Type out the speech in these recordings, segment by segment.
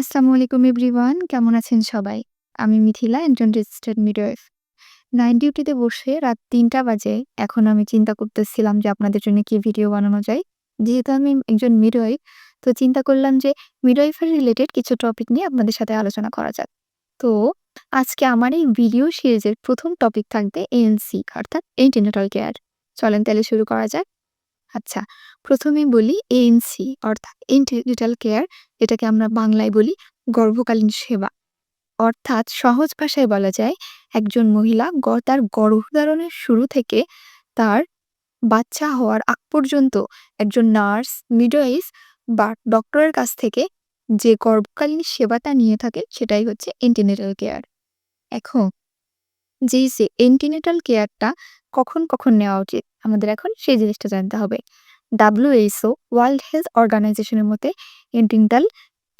আসসালামু আলাইকুম এভরিওয়ান, কেমন আছেন সবাই? আমি মিথিলা, একজন রেজিস্টার্ড মিডওয়াইফ নাইট ডিউটিতে বসে রাত তিনটা বাজে, এখন আমি চিন্তা করতেছিলাম যে আপনাদের জন্য কি ভিডিও বানানো যায়। যেহেতু আমি একজন মিডওয়াইফ তো চিন্তা করলাম যে মিডওয়াইফের রিলেটেড কিছু টপিক নিয়ে আপনাদের সাথে আলোচনা করা যাক। তো আজকে আমার এই ভিডিও সিরিজের প্রথম টপিক থাকবে এএনসি অর্থাৎ এন্টিনেটাল কেয়ার চলেন তাহলে শুরু করা যাক। আচ্ছা প্রথমেই বলি এএনসি অর্থাৎ এন্টিনেটাল কেয়ার এটাকে আমরা বাংলায় বলি গর্ভকালীন সেবা। অর্থাৎ সহজ ভাষায় বলা যায়, একজন মহিলা তার গর্ভধারণের শুরু থেকে তার বাচ্চা হওয়ার আগ পর্যন্ত একজন নার্স মিডওয়াইফ বা ডক্টরের কাছ থেকে যে গর্ভকালীন সেবাটা নিয়ে থাকে সেটাই হচ্ছে এন্টিনেটাল কেয়ার এখন যে যে এন্টিনেটাল কেয়ারটা কখন কখন নেওয়া উচিত? আমাদের এখন সেই জিনিসটা জানতে হবে। ডাব্লিউএইচও ওয়ার্ল্ড হেলথ অর্গানাইজেশনের মতে এন্টিনেটাল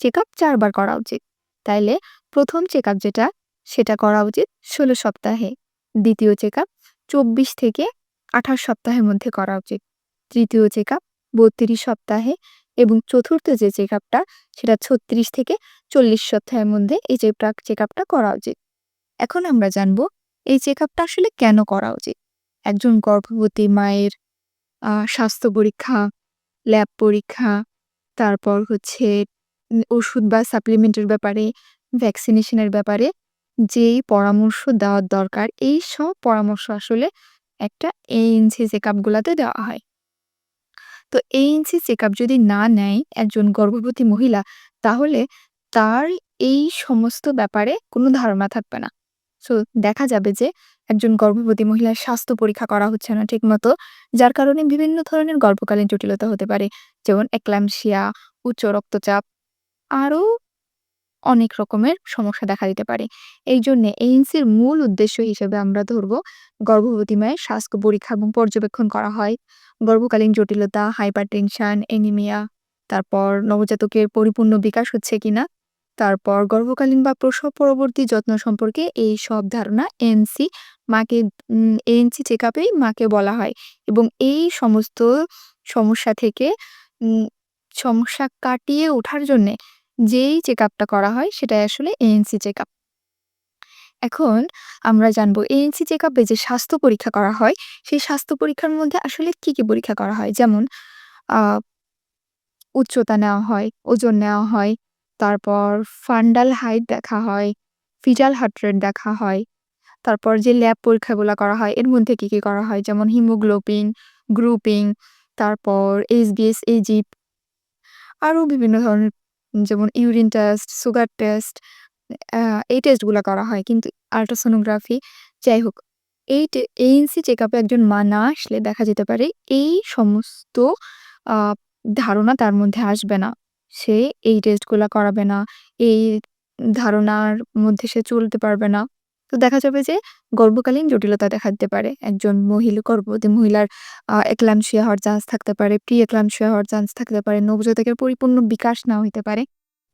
চেক আপ চারবার করা উচিত। তাইলে প্রথম চেক আপ যেটা, সেটা করা উচিত ষোলো সপ্তাহে। দ্বিতীয় চেক আপ চব্বিশ থেকে আঠাশ সপ্তাহের মধ্যে করা উচিত। তৃতীয় চেক আপ বত্রিশ সপ্তাহে এবং চতুর্থ যে চেক আপটা সেটা ছত্রিশ থেকে চল্লিশ সপ্তাহের মধ্যে এই চেক আপটা করা উচিত। এখন আমরা জানব, এই চেক আপটা আসলে কেন করা উচিত? একজন গর্ভবতী মায়ের স্বাস্থ্য পরীক্ষা, ল্যাব পরীক্ষা, তারপর হচ্ছে ওষুধ বা সাপ্লিমেন্টের ব্যাপারে ভ্যাকসিনেশনের ব্যাপারে যেই পরামর্শ দেওয়ার দরকার, এই সব পরামর্শ আসলে একটা এএনসি চেক আপগুলোতে দেওয়া হয়। তো এএনসি চেক আপ যদি না নেয় একজন গর্ভবতী মহিলা, তাহলে তার এই সমস্ত ব্যাপারে কোনো ধারণা থাকবে না। সো দেখা যাবে যে একজন গর্ভবতী মহিলার স্বাস্থ্য পরীক্ষা করা হচ্ছে না ঠিকমতো, যার কারণে বিভিন্ন ধরনের গর্ভকালীন জটিলতা হতে পারে, যেমন একলামশিয়া উচ্চ রক্তচাপ, আরও অনেক রকমের সমস্যা দেখা দিতে পারে। এই জন্য এইনসির মূল উদ্দেশ্য হিসেবে আমরা ধরবো গর্ভবতী মায়ের স্বাস্থ্য পরীক্ষা এবং পর্যবেক্ষণ করা হয়। গর্ভকালীন জটিলতা হাইপার টেনশন এনিমিয়া তারপর নবজাতকের পরিপূর্ণ বিকাশ হচ্ছে কিনা, তারপর গর্ভকালীন বা প্রসব পরবর্তী যত্ন সম্পর্কে এই সব ধারণা এনসি মাকে এএনসি চেক আপেই মাকে বলা হয়। এবং এই সমস্ত সমস্যা থেকে সমস্যা কাটিয়ে ওঠার জন্যে যেই চেক আপটা করা হয় সেটাই আসলে এএনসি চেক আপ এখন আমরা জানব এএনসি চেক আপে যে স্বাস্থ্য পরীক্ষা করা হয়, সেই স্বাস্থ্য পরীক্ষার মধ্যে আসলে কি কি পরীক্ষা করা হয়? যেমন উচ্চতা নেওয়া হয়, ওজন নেওয়া হয়, তারপর ফান্ডাল হাইট দেখা হয় ফিটাল হার্ট রেট দেখা হয় তারপর যে ল্যাব পরীক্ষাগুলো করা হয়, এর মধ্যে কি কি করা হয়? যেমন হিমোগ্লোবিন গ্রুপিং তারপর এইচবিএস এজিপ আরও বিভিন্ন ধরনের, যেমন ইউরিন টেস্ট সুগার টেস্ট এই টেস্টগুলো করা হয়। কিন্তু আল্ট্রাসোনোগ্রাফি যাই হোক, এই এএনসি চেক আপে একজন মা না আসলে দেখা যেতে পারে এই সমস্ত ধারণা তার মধ্যে আসবে না। সে এই টেস্টগুলো করাবে না, এই ধারণার মধ্যে সে চলতে পারবে না। তো দেখা যাবে যে গর্ভকালীন জটিলতা দেখা দিতে পারে। একজন মহিলা গর্ভবতী মহিলার একলামশিয়া হওয়ার চান্স থাকতে পারে প্রি একলামশিয়া হওয়ার চান্স থাকতে পারে, নবজাতকের পরিপূর্ণ বিকাশ না হইতে পারে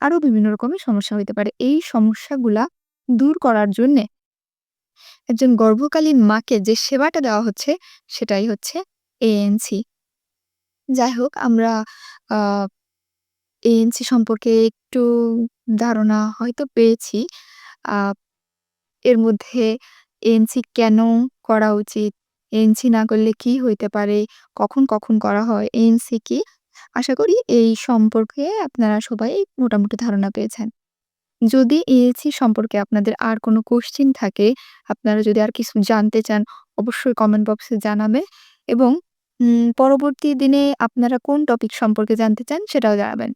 আরও বিভিন্ন রকমের সমস্যা হইতে পারে। এই সমস্যাগুলা দূর করার জন্যে একজন গর্ভকালীন মাকে যে সেবাটা দেওয়া হচ্ছে সেটাই হচ্ছে এএনসি যাই হোক, আমরা এএনসি সম্পর্কে একটু ধারণা হয়তো পেয়েছি। এর মধ্যে এএনসি কেন করা উচিত? এএনসি না করলে কি হইতে পারে? কখন কখন করা হয়? এএনসি কি? আশা করি এই সম্পর্কে আপনারা সবাই মোটামুটি ধারণা পেয়েছেন। যদি এএনসি সম্পর্কে আপনাদের আর কোনো কোশ্চিন থাকে, আপনারা যদি আর কিছু জানতে চান, অবশ্যই কমেন্ট বক্সে জানাবে এবং পরবর্তী দিনে আপনারা কোন টপিক সম্পর্কে জানতে চান সেটাও জানাবেন।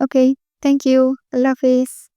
ওকে থ্যাংক ইউ আল্লাহ হাফেজ।